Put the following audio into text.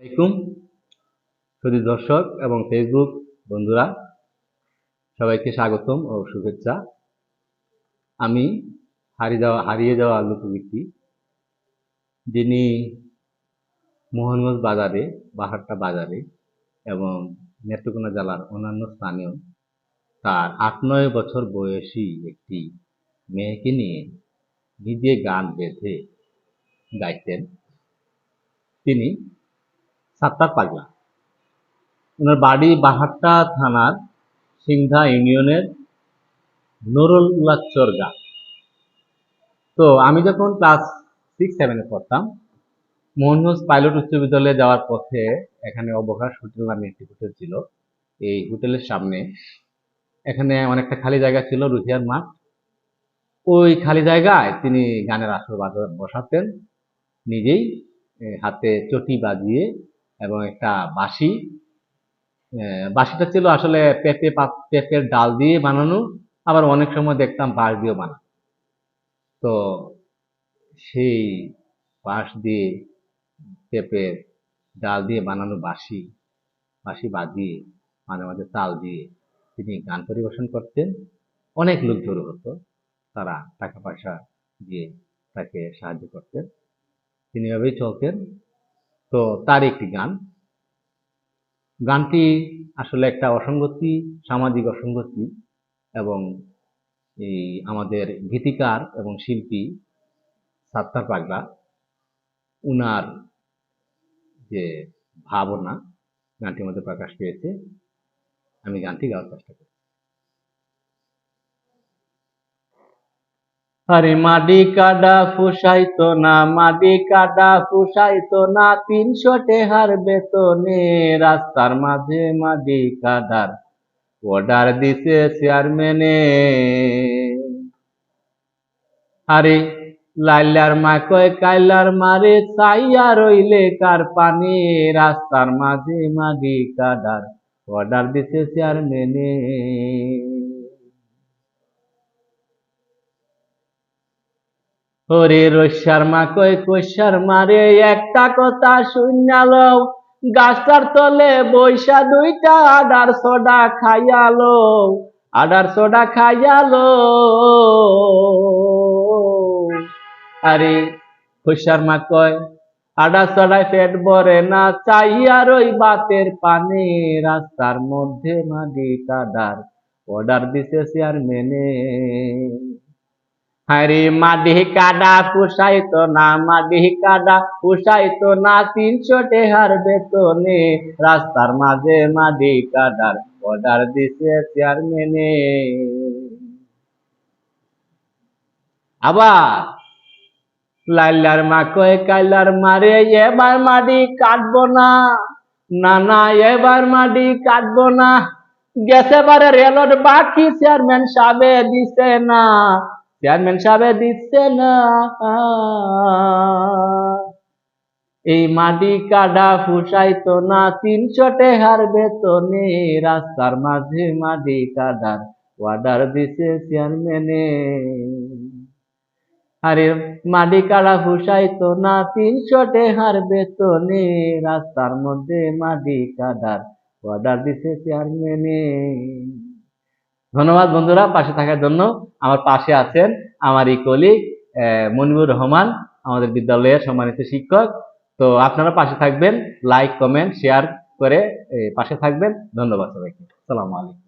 আলাইকুম। শুধু দর্শক এবং ফেসবুক বন্ধুরা, সবাইকে স্বাগতম ও শুভেচ্ছা। আমি হারিয়ে যাওয়া হারিয়ে যাওয়া লোকগীতি যিনি মোহনগঞ্জ বাজারে, বাহারটা বাজারে এবং নেত্রকোনা জেলার অন্যান্য স্থানেও তার আট নয় বছর বয়সী একটি মেয়েকে নিয়ে নিজে গান বেঁধে গাইতেন। তিনি সাত্তার পাগলা। ওনার বাড়ি বাহাট্টা থানার সিংধা ইউনিয়নের নুরুল্লাচর গা তো আমি যখন ক্লাস সিক্স সেভেনে পড়তাম, মোহনগঞ্জ পাইলট উচ্চ বিদ্যালয়ে যাওয়ার পথে এখানে অবকাশ হোটেল নামে একটি হোটেল ছিল। এই হোটেলের সামনে এখানে অনেকটা খালি জায়গা ছিল রুহিয়ার মাঠ। ওই খালি জায়গায় তিনি গানের আসর বসাতেন। নিজেই হাতে চটি বাজিয়ে এবং একটা বাঁশি। বাঁশিটা ছিল আসলে পেঁপে পেঁপের ডাল দিয়ে বানানো, আবার অনেক সময় দেখতাম বাঁশ দিয়েও বানানো তো সেই বাঁশ দিয়ে পেঁপের ডাল দিয়ে বানানো বাঁশি বাঁশি বাজিয়ে, মাঝে মাঝে তাল দিয়ে তিনি গান পরিবেশন করতেন। অনেক লোক জড়ো হতো, তারা টাকা পয়সা দিয়ে তাকে সাহায্য করতেন। তিনি এভাবেই চলতেন। তো তার একটি গান। গানটি আসলে একটা অসঙ্গতি, সামাজিক অসঙ্গতি এবং এই আমাদের গীতিকার এবং শিল্পী সাত্তার পাগলা, উনার যে ভাবনা, গানটির মধ্যে প্রকাশ পেয়েছে। আমি গানটি গাওয়ার চেষ্টা করি আরে মাডি কাডা ফুসাইতো না, মাডি কাডা ফুসাইতো না, তিনশো টেহার বেতনে রাস্তার মাঝে মাডি কাডার অর্ডার দিছে চেয়ারম্যানে আরে লাইলার মা কয়, কাইলার মারে চাইয়া রইলে কার পানি, রাস্তার মাঝে মাডি কাডার অর্ডার দিছে চেয়ারম্যানে ওরে রস্যার মা কই কইসার মারে একটা কথা শুনালো গাছটার তলে বৈশা দুইটা আডার সোডা খাইয়ালো আডার সোডা খাইয়ালো আরে কইসার মা কয় আডা সডায় পেট ভরে না চাইয়ার ওই বাতের পানে, রাস্তার মধ্যে মাদি কাদার অর্ডার দিছে চেয়ারম্যানে। আরে মাডি কাডা পুষাইতো না মাডি কাডা পুষাইতো না তিনশো টেহার বেতনে। রাস্তার মাঝে মাডি কাডার অর্ডার দিছে চেয়ারম্যানে আবার লাইলার মা কয়ে, কাইলার মারে এবার মাডি কাটবো না। না না এবার মাডি কাটবো না। গেছে বারে রেলর বাকি চেয়ারম্যান সাবে দিছে না। চেয়ারম্যান সাহেব দিচ্ছে না। এই মাটি কাডা ফুসাইতো না, তিনশো টেহার বেতনে। রাস্তার মাঝে মাটি কাডার অর্ডার দিছে চেয়ারম্যানে আরে, মাটি কাডা ফুসাইতো না, তিনশো টেহার বেতনে। রাস্তার মধ্যে মাটি কাডার অর্ডার দিছে চেয়ারম্যানে ধন্যবাদ বন্ধুরা পাশে থাকার জন্য। আমার পাশে আছেন আমার এই কলিগ মনিবুর রহমান, আমাদের বিদ্যালয়ের সম্মানিত শিক্ষক। তো আপনারা পাশে থাকবেন লাইক কমেন্ট শেয়ার করে পাশে থাকবেন। ধন্যবাদ সবাইকে। সালামু আলাইকুম।